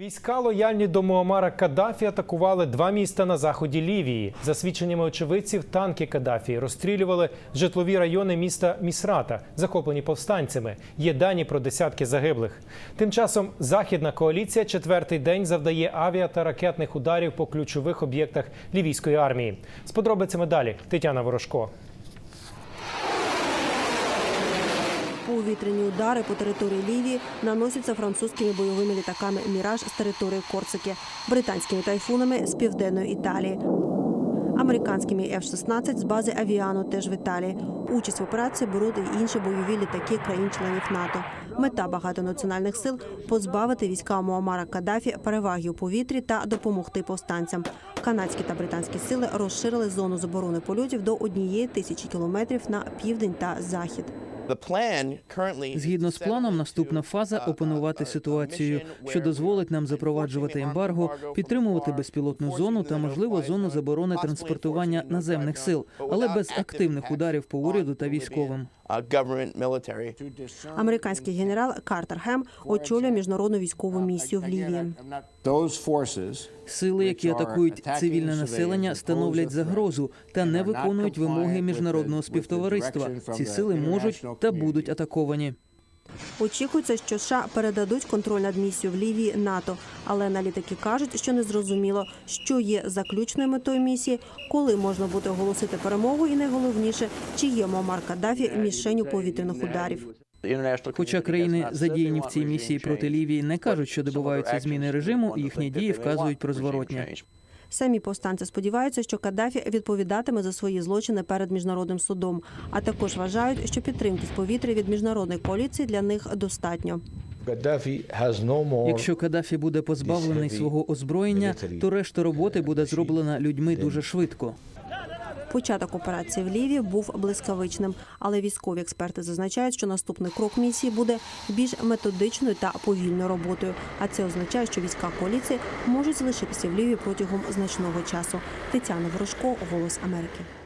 Війська лояльні до Муамара Каддафі атакували два міста на заході Лівії. За свідченнями очевидців, танки Каддафі розстрілювали житлові райони міста Місрата, захоплені повстанцями. Є дані про десятки загиблих. Тим часом західна коаліція четвертий день завдає авіа та ракетних ударів по ключових об'єктах лівійської армії. З подробицями далі Тетяна Ворожко. Повітряні удари по території Лівії наносяться французькими бойовими літаками Міраж з території Корсики, британськими тайфунами з південної Італії, американськими F-16 з бази Авіано теж в Італії. Участь в операції беруть і інші бойові літаки країн-членів НАТО. Мета багатонаціональних сил позбавити війська Муамара Каддафі переваги у повітрі та допомогти повстанцям. Канадські та британські сили розширили зону заборони польотів до однієї тисячі кілометрів на південь та захід. Згідно з планом, наступна фаза опанувати ситуацію, що дозволить нам запроваджувати ембарго, підтримувати безпілотну зону та можливо зону заборони транспортування наземних сил, але без активних ударів по уряду та військовим. Американський генерал Картер Хем очолює міжнародну військову місію в Лівії. Сили, які атакують цивільне населення, становлять загрозу та не виконують вимоги міжнародного співтовариства. Ці сили можуть та будуть атаковані. Очікується, що США передадуть контроль над місією в Лівії НАТО, але аналітики кажуть, що незрозуміло, що є заключною метою місії, коли можна буде оголосити перемогу, і найголовніше, чи є Муаммар Каддафі мішенью повітряних ударів. Хоча країни, задіяні в цій місії проти Лівії, не кажуть, що добиваються зміни режиму, їхні дії вказують про зворотнє. Самі повстанці сподіваються, що Каддафі відповідатиме за свої злочини перед міжнародним судом. А також вважають, що підтримки з повітря від міжнародної коаліції для них достатньо. Якщо Каддафі буде позбавлений свого озброєння, то решта роботи буде зроблена людьми дуже швидко. Початок операції в Ліві був блискавичним, але військові експерти зазначають, що наступний крок місії буде більш методичною та повільною роботою. А це означає, що війська коаліції можуть залишитися в Ліві протягом значного часу. Тетяна Ворожко, Голос Америки.